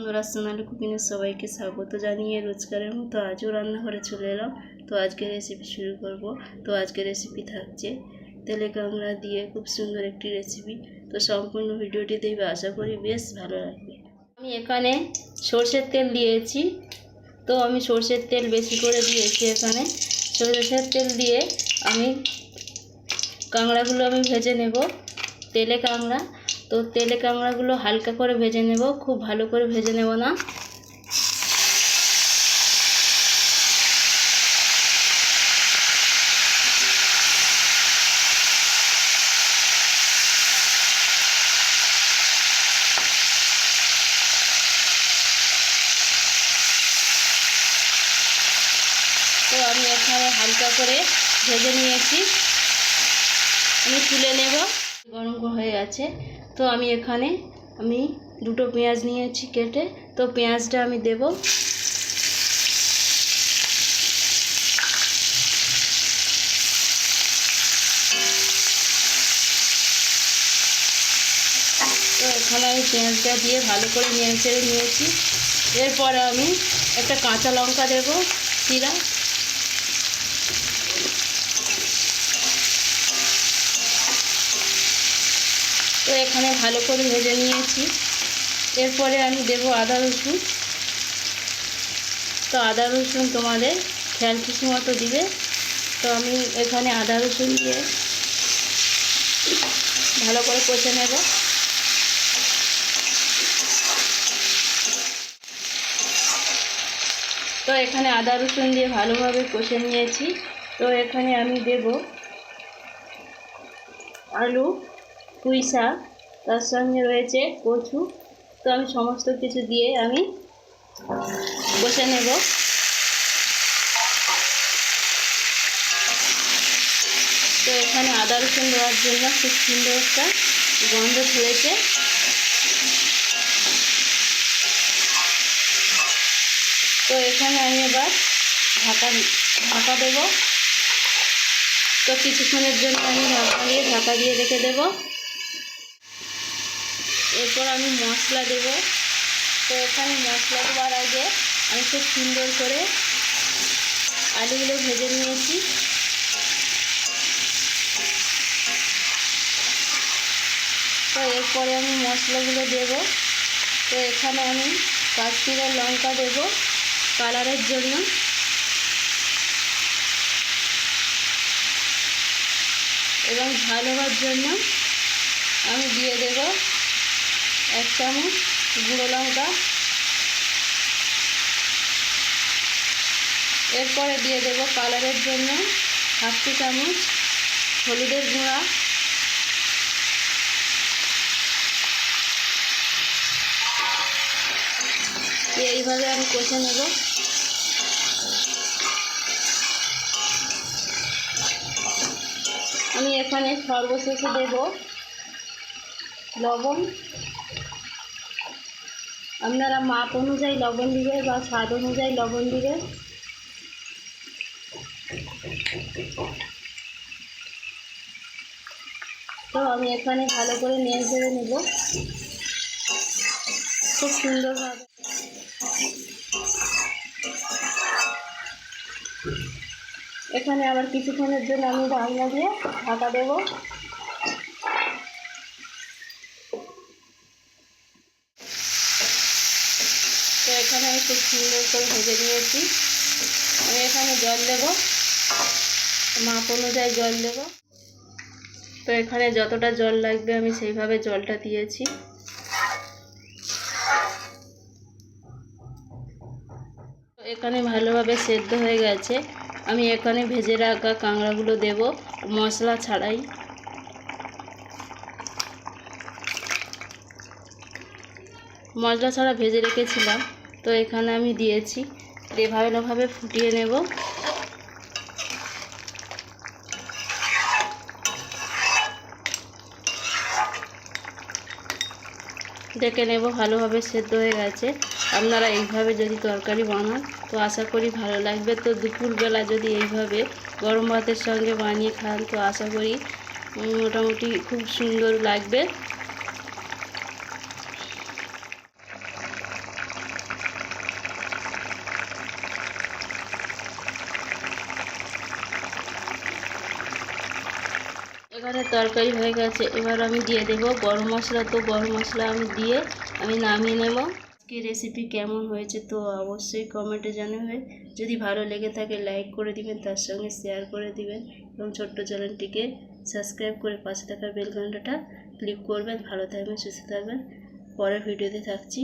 বন্ধুরা, সোনালি কুকিংয়ের সবাইকে স্বাগত জানিয়ে রোজগারের মতো আজও রান্নাঘরে চলে এলাম। তো আজকে রেসিপি শুরু করব। তো আজকে রেসিপি থাকছে তেলে কাঁকড়া দিয়ে খুব সুন্দর একটি রেসিপি তো সম্পূর্ণ ভিডিওটি দেখবে, আশা করি বেশ ভালো লাগবে। আমি এখানে সর্ষের তেল দিয়েছি। তো আমি সর্ষের তেল বেশি করে দিয়েছি এখানে। সর্ষের তেল দিয়ে আমি কাঁকড়াগুলো আমি ভেজে নেব। তেলে কাঁকড়া তো তেলে কামড়াগুলো হালকা করে ভেজে নেব, খুব ভালো করে ভেজে নেব না। তো আমি এখানে হালকা করে ভেজে নিয়েছি। আমি তুলে নেব, গরম হয়ে গেছে। তো আমি এখানে, আমি দুটো পেঁয়াজ নিয়েছি কেটে, তো পেঁয়াজটা আমি দেব। তো এখানে আমি পেঁয়াজটা দিয়ে ভালো করে নিয়ে ছেড়ে নিয়েছি। এরপরে আমি একটা কাঁচা লঙ্কা দেবো চিরা তো এখানে ভালো করে ভেজে নিয়েছি। এরপরে আমি দেব আদা রসুন। তো আদা রসুন তোমাদের খেয়াল কিছু মতো দিবে। তো আমি এখানে আদা রসুন দিয়ে ভালো করে কষে নেব। তো এখানে আদা রসুন দিয়ে ভালোভাবে কষে নিয়েছি। তো এখানে আমি দেব আলু পুঁই শাক তার সঙ্গে রয়েছে কচু। তো আমি সমস্ত কিছু দিয়ে আমি বসে নেব। তো এখানে আদা রসুন দেওয়ার জন্য খুব সুন্দর একটা গন্ধ ছড়েছে। তো এখানে আমি এবার ঢাকা ঢাকা দেবো। তো কিছুক্ষণের জন্য আমি ঢাকা দিয়ে ঢাকা দিয়ে রেখে দেব। এরপর আমি মশলা দেব। তো এখানে মশলা দেওয়ার আগে আমি খুব সুন্দর করে আলুগুলো ভেজে নিয়েছি। তো এরপরে আমি মশলাগুলো দেব। তো এখানে আমি কাশ্মীরের লঙ্কা দেব কালারের জন্য। এবং ঝাল হওয়ার জন্য আমি দিয়ে দেব এক চামচ গুঁড়ো লঙ্কা। এরপরে দিয়ে দেব কালারের জন্য হাফ টি চামচ হলুদের গুঁড়া। এইভাবে আমি কষে নেব। আমি এখানে সর্বশেষে দেব লবণ। আপনারা মাপ অনুযায়ী লবণ দিবে বা স্বাদ অনুযায়ী লবণ দিবে। তো আমি এখানে ভালো করে নেড়ে চেড়ে নেব। খুব সুন্দরভাবে। এখানে আবার কিছুক্ষণের জন্য আমি ঢাকনা দিয়ে ঢাকা দেবো। এখানে আমি খুব সুন্দর করে ভেজে নিয়েছি। আমি এখানে জল দেব। মাপ অনুযায়ী জল দেব। তো এখানে যতটা জল লাগবে আমি সেইভাবে জলটা দিয়েছি। এখানে ভালোভাবে সেদ্ধ হয়ে গেছে। আমি এখানে ভেজে রাখা কাঁকড়াগুলো দেব মশলা ছাড়াই। মশলা ছাড়া ভেজে রেখেছিলাম। তো এখানে আমি দিয়েছি। এভাবে ভালোভাবে ফুটিয়ে নেব। দেখে নেব, ভালোভাবে সেদ্ধ হয়ে গেছে। আপনারা এইভাবে যদি তরকারি বানান, তো আশা করি ভালো লাগবে। তো দুপুরবেলা যদি এইভাবে গরম ভাতের সঙ্গে বানিয়ে খান, তো আশা করি মোটামুটি খুব সুন্দর লাগবে। এবারে তরকারি হয়ে গেছে, এবার আমি দিয়ে দেবো গরম মশলা। তো গরম মশলা আমি দিয়ে আমি নামিয়ে নেব। আজকে রেসিপি কেমন হয়েছে তো অবশ্যই কমেন্টে জানাবে। যদি ভালো লেগে থাকে লাইক করে দিবেন, তার সঙ্গে শেয়ার করে দিবেন এবং ছোট্ট চ্যানেলটিকে সাবস্ক্রাইব করে পাশে থাকা বেল ঘন্টাটা ক্লিক করবেন। ভালো থাকবেন, সুস্থ থাকবেন। পরের ভিডিওতে থাকছি।